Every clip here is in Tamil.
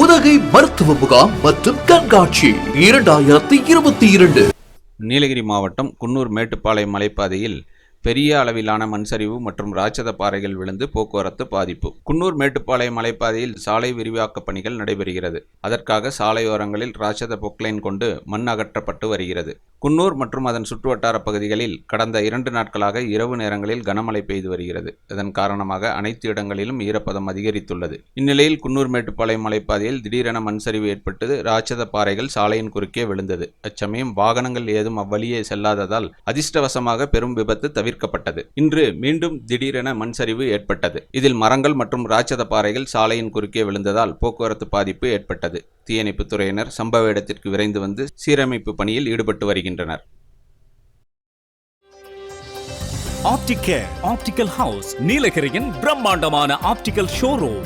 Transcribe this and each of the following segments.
உதகை மருத்துவ முகாம் மற்றும் கண்காட்சி. இரண்டாயிரத்தி இருபத்தி இரண்டு. நீலகிரி மாவட்டம் குன்னூர் மேட்டுப்பாளையம் மலைப்பாதையில் பெரிய அளவிலான மண்சரிவு மற்றும் ராட்சத பாறைகள் விழுந்து போக்குவரத்து பாதிப்பு. குன்னூர் மேட்டுப்பாளையம் மலைப்பாதையில் சாலை விரிவாக்கப் பணிகள் நடைபெறுகிறது. அதற்காக சாலையோரங்களில் ராட்சத பொக்லைன் கொண்டு மண் அகற்றப்பட்டு வருகிறது. குன்னூர் மற்றும் அதன் சுற்றுவட்டார பகுதிகளில் கடந்த இரண்டு நாட்களாக இரவு நேரங்களில் கனமழை பெய்து வருகிறது. இதன் காரணமாக அனைத்து இடங்களிலும் ஈரப்பதம் அதிகரித்துள்ளது. இந்நிலையில் குன்னூர் மேட்டுப்பாளையம் மலைப்பாதையில் திடீரென மண் சரிவு ஏற்பட்டு ராட்சத பாறைகள் சாலையின் குறுக்கே விழுந்தது. அச்சமயம் வாகனங்கள் ஏதும் அவ்வழியே செல்லாததால் அதிர்ஷ்டவசமாக பெரும் விபத்து தவிர்க்கப்பட்டது. இன்று மீண்டும் திடீரென மண் சரிவு ஏற்பட்டது. இதில் மரங்கள் மற்றும் ராட்சத பாறைகள் சாலையின் குறுக்கே விழுந்ததால் போக்குவரத்து பாதிப்பு ஏற்பட்டது. தீயணைப்புத் துறையினர் சம்பவ இடத்திற்கு விரைந்து வந்து சீரமைப்பு பணியில் ஈடுபட்டு வருகின்றனர். ஆப்டிகேர் ஆப்டிகல் ஹவுஸ் நீலகிரியின் பிரம்மாண்டமான ஆப்டிகல் ஷோரூம்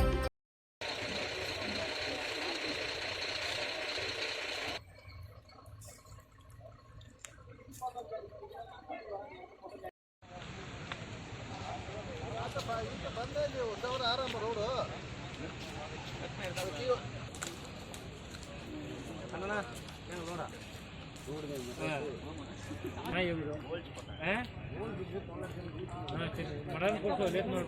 ಮಟನ್ ಕೊಟ್ಟು ಲೇಟ್ ಮಾಡಿ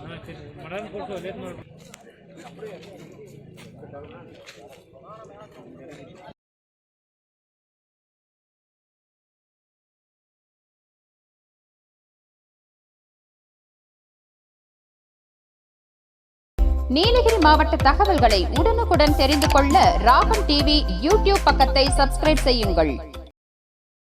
ಮಟನ್ மடம் போட்டு வெளியே நீலகிரி மாவட்ட தகவல்களை உடனுக்குடன் தெரிந்து கொள்ள ராகம் டிவி யூடியூப் பக்கத்தை சப்ஸ்கிரைப் செய்யுங்கள்.